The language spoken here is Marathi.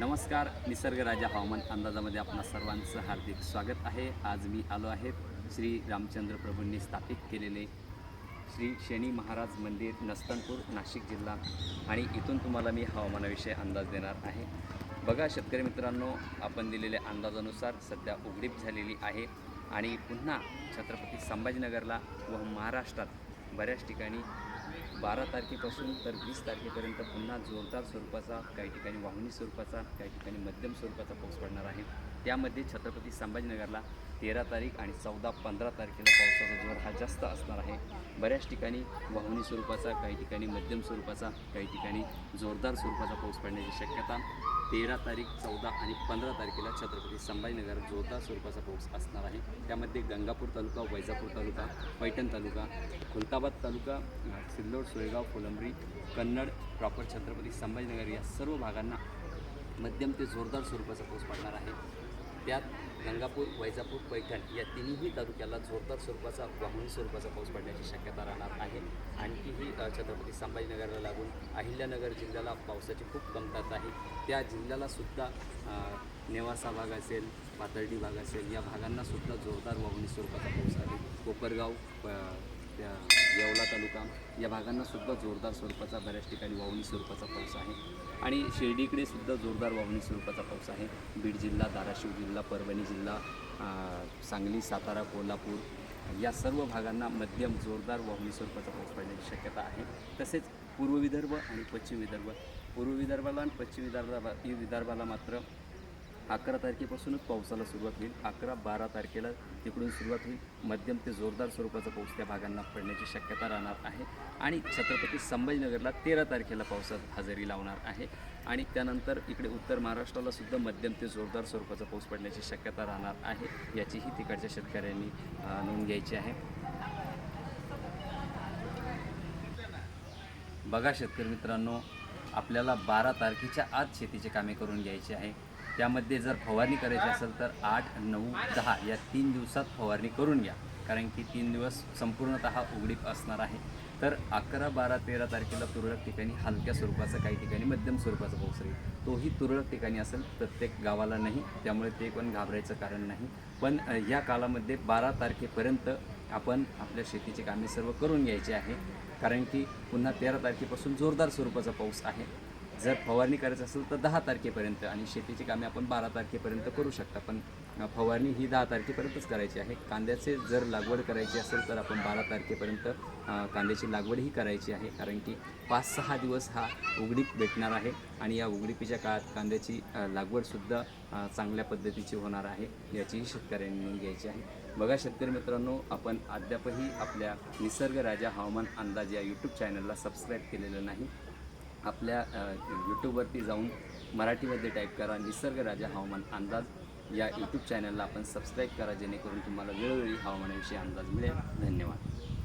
नमस्कार निसर्गराजा हवामान अंदाजामध्ये आपणा सर्वांचं हार्दिक स्वागत आहे. आज मी आलो आहे श्री रामचंद्र प्रभूंनी स्थापित केलेले श्री शनी महाराज मंदिर नस्तनपूर नाशिक जिल्हा. आणि इथून तुम्हाला मी हवामानाविषयी अंदाज देणार आहे. बघा शेतकरी मित्रांनो आपण दिलेल्या अंदाजानुसार सध्या उघडीप झालेली आहे. आणि पुन्हा छत्रपती संभाजीनगरला व महाराष्ट्रात बऱ्याच ठिकाणी बारा तारखेपासून तर वीस तारखेपर्यंत पुन्हा जोरदार स्वरूपाचा काही ठिकाणी वाहुनी स्वरूपाचा काही ठिकाणी मध्यम स्वरूपाचा पाऊस पडणार आहे. त्यामध्ये छत्रपती संभाजीनगरला तेरा तारीख आणि चौदा पंधरा तारखेला पावसाचा जोर हा जास्त असणार आहे. बऱ्याच ठिकाणी वाहुनी स्वरूपाचा काही ठिकाणी मध्यम स्वरूपाचा काही ठिकाणी जोरदार स्वरूपाचा पाऊस पडण्याची शक्यता. तेरा तारीख चौदा आणि पंधरा तारखेला छत्रपती संभाजीनगर जोरदार स्वरूपाचा पाऊस असणार आहे. त्यामध्ये गंगापूर तालुका वैजापूर तालुका पैठण तालुका खुलता खुलताबाद तालुका सिल्लोड सोयगाव कोलंबरी कन्नड प्रॉपर छत्रपती संभाजीनगर या सर्व भागांना मध्यम ते जोरदार स्वरूपाचा पाऊस पडणार आहे. त्यात गंगापूर वैजापूर पैठण या तिन्ही तालुक्याला जोरदार स्वरूपाचा वाहुनी स्वरूपाचा पाऊस पडण्याची शक्यता राहणार आहे. आणखीही छत्रपती संभाजीनगरला लागून अहिल्यानगर जिल्ह्याला पावसाची खूप कमतरता आहे. त्या जिल्ह्याला सुद्धा नेवासा भाग असेल पातर्डी भाग असेल या भागांना सुद्धा जोरदार वाहुनी स्वरूपाचा पाऊस आहे. कोपरगाव त्या येवला तालुका या भागांना सुद्धा जोरदार स्वरूपाचा बऱ्याच ठिकाणी वाहुनी स्वरूपाचा पाऊस आहे. आणि शिर्डीकडे सुद्धा जोरदार वाहुनी स्वरूपाचा पाऊस आहे. बीड जिल्हा धाराशिव जिल्हा परभणी जिल्हा सांगली सातारा कोल्हापूर या सर्व भागांना मध्यम जोरदार वाहुनी स्वरूपाचा पाऊस पडण्याची शक्यता आहे. तसेच पूर्व विदर्भ आणि पश्चिम विदर्भ. पूर्व विदर्भाला आणि पश्चिम विदर्भाला विदर्भाला मात्र अकरा तारखेपासूनच पावसाला सुरुवात होईल. अकरा बारा तारखेला तिकडून सुरुवात होईल. मध्यम ते जोरदार स्वरूपाचा पाऊस त्या भागांना पडण्याची शक्यता राहणार आहे. आणि छत्रपती संभाजीनगरला तेरा तारखेला पावसात हजेरी लावणार आहे. आणि त्यानंतर इकडे उत्तर महाराष्ट्राला सुद्धा मध्यम ते जोरदार स्वरूपाचा पाऊस पडण्याची शक्यता राहणार आहे. याचीही तिकडच्या शेतकऱ्यांनी नोंद घ्यायची आहे. बघा शेतकरी मित्रांनो आपल्याला बारा तारखेच्या आत शेतीची कामे करून घ्यायची आहे. त्यामध्ये जर फवारणी करायची असेल तर आठ नऊ दहा या तीन दिवसात फवारणी करून घ्या. कारण की तीन दिवस संपूर्णतः उघडीप असणार आहे. तर अकरा बारा तेरा तारखेला तुरळक ठिकाणी हलक्या स्वरूपाचा काही ठिकाणी मध्यम स्वरूपाचा पाऊस राहील तोही तुरळक ठिकाणी असेल प्रत्येक गावाला नाही. त्यामुळे ते पण घाबरायचं कारण नाही. पण या कालामध्ये बारा तारखेपर्यंत आपण आपल्या शेतीची कामे सर्व करून घ्यायची आहे. कारण की पुन्हा तेरा तारखेपासून जोरदार स्वरूपाचा पाऊस आहे. जर फवारणी करायचं असेल तर दहा तारखेपर्यंत आणि शेतीची कामे आपण बारा तारखेपर्यंत करू शकता. पण फवारणी ही दहा तारखेपर्यंतच करायची आहे. कांद्याचे जर लागवड करायची असेल तर आपण बारा तारखेपर्यंत कांद्याची लागवडही करायची आहे. कारण की पाच सहा दिवस हा उघडीप भेटणार आहे आणि या उघडीपीच्या काळात कांद्याची लागवडसुद्धा चांगल्या पद्धतीची होणार आहे याचीही शेतकऱ्यांनी नोंद घ्यायची आहे. बघा शेतकरी मित्रांनो आपण अद्यापही आपल्या निसर्ग राजा हवामान अंदाज या यूट्यूब चॅनलला सबस्क्राईब केलेलं नाही. आपल्या यूट्यूबवरती जाऊन मराठीमध्ये टाईप करा निसर्ग राजा हवामान अंदाज. या यूट्यूब चॅनलला आपण सबस्क्राईब करा जेणेकरून तुम्हाला वेळोवेळी हवामानाविषयी अंदाज मिळेल. धन्यवाद.